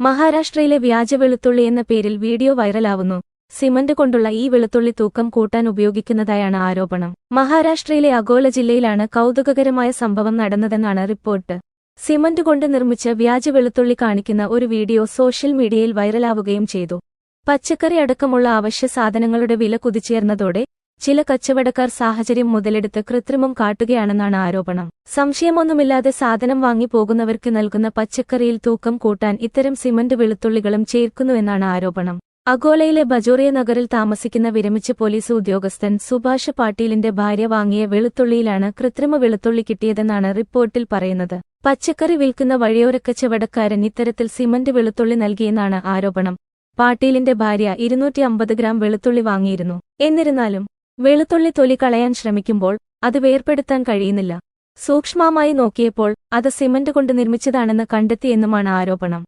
മഹാരാഷ്ട്രയിലെ വ്യാജ വെളുത്തുള്ളി എന്ന പേരിൽ വീഡിയോ വൈറലാവുന്നു. സിമന്റ് കൊണ്ടുള്ള ഈ വെളുത്തുള്ളി തൂക്കം കൂട്ടാൻ ഉപയോഗിക്കുന്നതായാണ് ആരോപണം. മഹാരാഷ്ട്രയിലെ അഗോല ജില്ലയിലാണ് കൗതുകകരമായ സംഭവം നടന്നതെന്നാണ് റിപ്പോർട്ട്. സിമന്റ് കൊണ്ട് നിർമ്മിച്ച വ്യാജ വെളുത്തുള്ളി കാണിക്കുന്ന ഒരു വീഡിയോ സോഷ്യൽ മീഡിയയിൽ വൈറലാവുകയും ചെയ്തു. പച്ചക്കറി അടക്കമുള്ള അവശ്യ സാധനങ്ങളുടെ വില കുതിച്ചുയർന്നതോടെ ചില കച്ചവടക്കാർ സാഹചര്യം മുതലെടുത്ത് കൃത്രിമം കാട്ടുകയാണെന്നാണ് ആരോപണം. സംശയമൊന്നുമില്ലാതെ സാധനം വാങ്ങി പോകുന്നവർക്ക് നൽകുന്ന പച്ചക്കറിയിൽ തൂക്കം കൂട്ടാൻ ഇത്തരം സിമന്റ് വെളുത്തുള്ളികളും ചേർക്കുന്നുവെന്നാണ് ആരോപണം. അഗോളയിലെ ബജോറിയ നഗറിൽ താമസിക്കുന്ന വിരമിച്ച പോലീസ് ഉദ്യോഗസ്ഥൻ സുഭാഷ് പാട്ടീലിന്റെ ഭാര്യ വാങ്ങിയ വെളുത്തുള്ളിയിലാണ് കൃത്രിമ വെളുത്തുള്ളി കിട്ടിയതെന്നാണ് റിപ്പോർട്ടിൽ പറയുന്നത്. പച്ചക്കറി വിൽക്കുന്ന വഴിയോരക്കച്ചവടക്കാരൻ ഇത്തരത്തിൽ സിമന്റ് വെളുത്തുള്ളി നൽകിയെന്നാണ് ആരോപണം. പാട്ടീലിന്റെ ഭാര്യ ഇരുന്നൂറ്റി ഗ്രാം വെളുത്തുള്ളി വാങ്ങിയിരുന്നു. എന്നിരുന്നാലും വെളുത്തുള്ളി തൊലി കളയാൻ ശ്രമിക്കുമ്പോൾ അത് വേർപെടുത്താൻ കഴിയുന്നില്ല. സൂക്ഷ്മമായി നോക്കിയപ്പോൾ അത് സിമന്റ് കൊണ്ട് നിർമ്മിച്ചതാണെന്ന് കണ്ടെത്തിയെന്നുമാണ് ആരോപണം.